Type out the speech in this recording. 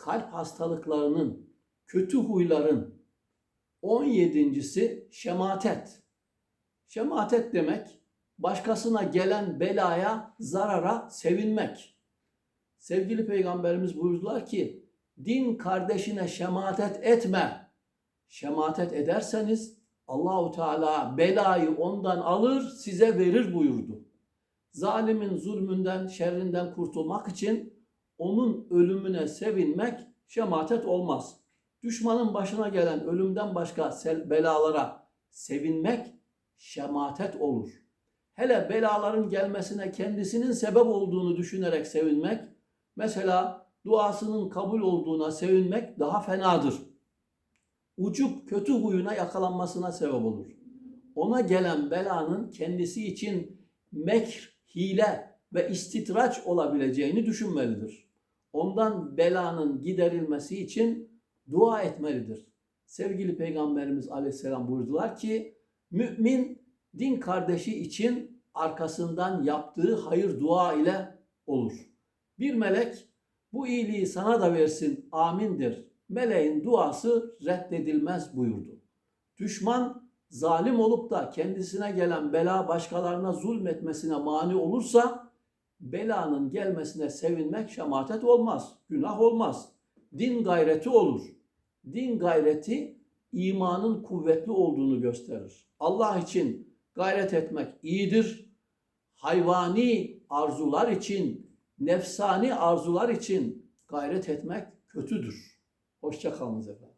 kalp hastalıklarının, kötü huyların 17.si şematet. Şematet demek başkasına gelen belaya, zarara sevinmek. Sevgili peygamberimiz buyurdular ki din kardeşine şematet etme. Şematet ederseniz Allahu Teala belayı ondan alır, size verir buyurdu. Zalimin zulmünden, şerrinden kurtulmak için onun ölümüne sevinmek şematet olmaz. Düşmanın başına gelen ölümden başka belalara sevinmek şematet olur. Hele belaların gelmesine kendisinin sebep olduğunu düşünerek sevinmek, mesela duasının kabul olduğuna sevinmek daha fenadır. Ucup kötü huyuna yakalanmasına sebep olur. Ona gelen belanın kendisi için mekr, hile ve istitraç olabileceğini düşünmelidir. Ondan belanın giderilmesi için dua etmelidir. Sevgili Peygamberimiz Aleyhisselam buyurdular ki, mümin din kardeşi için arkasından yaptığı hayır dua ile olur. Bir melek bu iyiliği sana da versin amindir. Meleğin duası reddedilmez buyurdu. Düşman zalim olup da kendisine gelen bela başkalarına zulmetmesine mani olursa belanın gelmesine sevinmek şematet olmaz, günah olmaz. Din gayreti olur. Din gayreti imanın kuvvetli olduğunu gösterir. Allah için gayret etmek iyidir. Hayvani arzular için, nefsani arzular için gayret etmek kötüdür. Hoşça kalınız efendim.